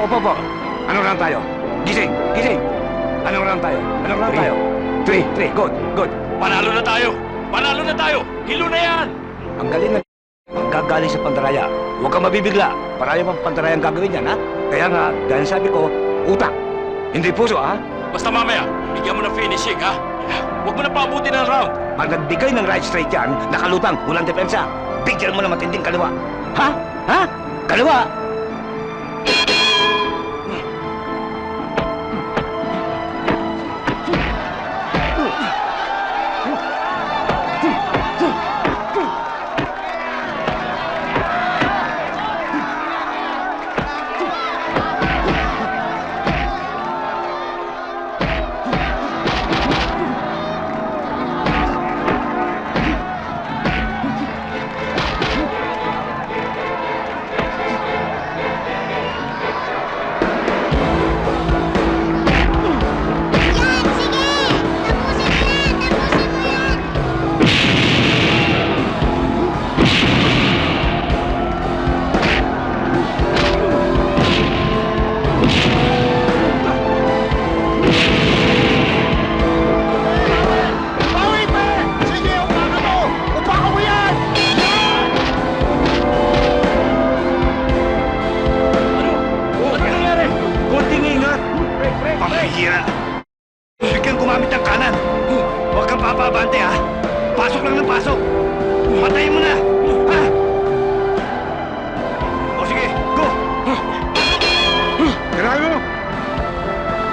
Opo, opo, opo. Anong round tayo? Gising, gising. Anong round tayo? Round Three. tayo? Three, three. Good, good. Panalo na tayo! Panalo na tayo! Hilo na yan! Ang galing na Manggagaling sa pandaraya. Huwag kang mabibigla. Marami pang pandaraya ang gagawin yan, ha? Kaya nga, dahil sabi ko, utak. Hindi puso, ha? Basta mamaya, bigyan mo ng finishing, ha? Huwag mo na paabutin ng round. Pag nagbigay ng right straight yan, nakalutang, walang depensa. Bigyan mo ng matinding kaliwa. Ha? Ha? Kaliwa!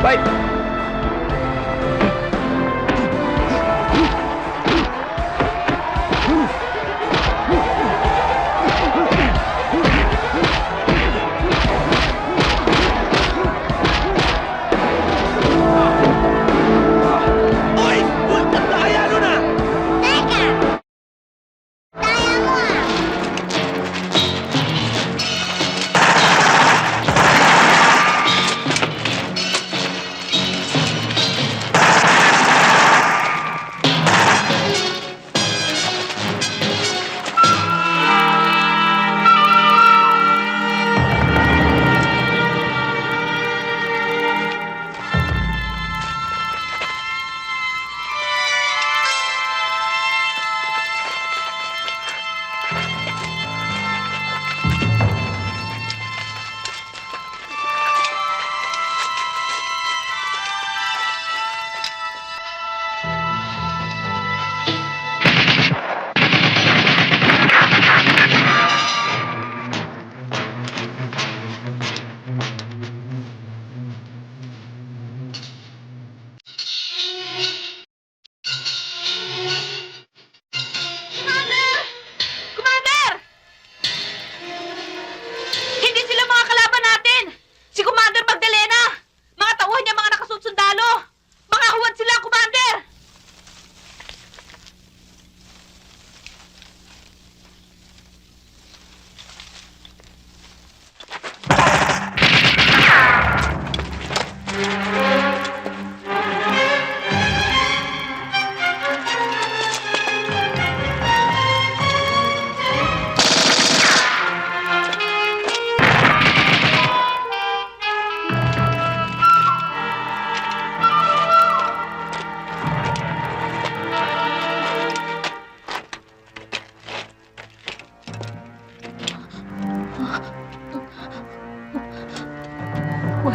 Bye!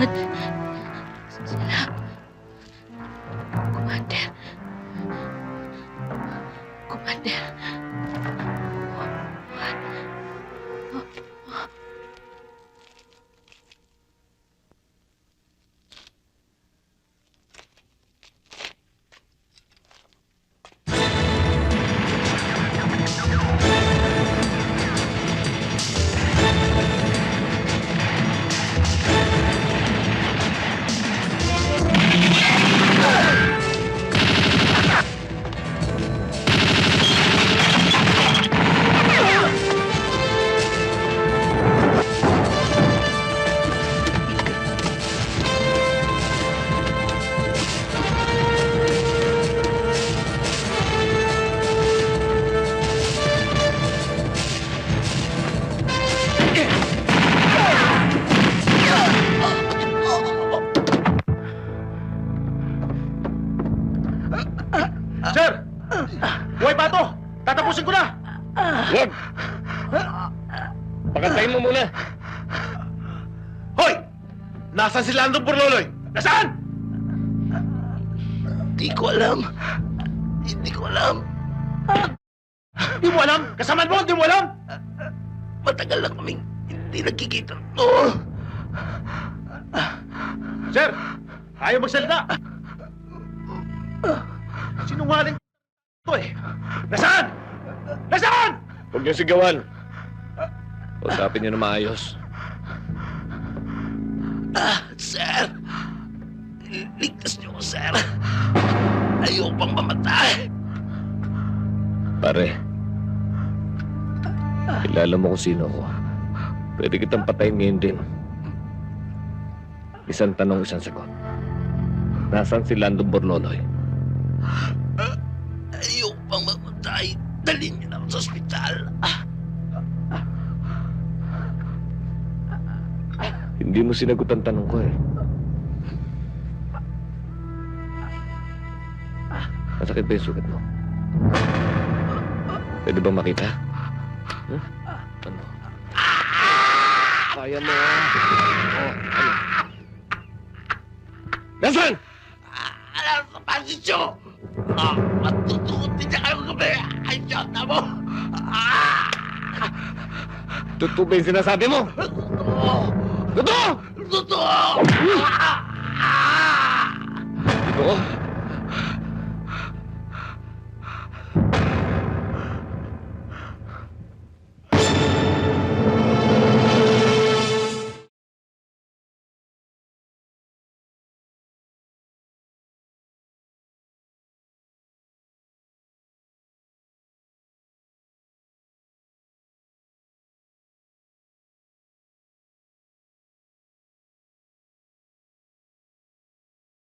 Huwad sila. Commander. Commander. Pakantayin mo muna. Hoy! Nasaan si Lando Borloloy? Nasaan? Hindi ko alam. Hindi ko alam. Di mo alam? Kasama mo, di mo alam? Matagal na kaming hindi nagkikita to. Sir, ayaw magsalita. Sinungaling to eh. Nasaan? Nasaan? Huwag niyo sigawan. Usapin niyo na maayos. Ah, sir. Ligtas niyo ko, sir. Ayoko pang mamatay. Pare, kilala mo kung sino ako. Pwede kitang patayin ngayon din. Isang tanong, isang sagot. Nasaan si Lando Borloloy? Ayoko pang mamatay. Dalhin niyo na ako sa ospital. Hindi mo sinagot ang tanong ko eh. Masakit ba yung sugat mo? Pwede ba makita? Huh? Ano? Kaya mo ah. Oh, ano? Nasaan? Alam sa pasisyo. Ah, matutukot din niya kayo gabi. Ay, na mo. Ah! Totoo ba yung sinasabi mo? Totoo! Totoo! Totoo! Ah!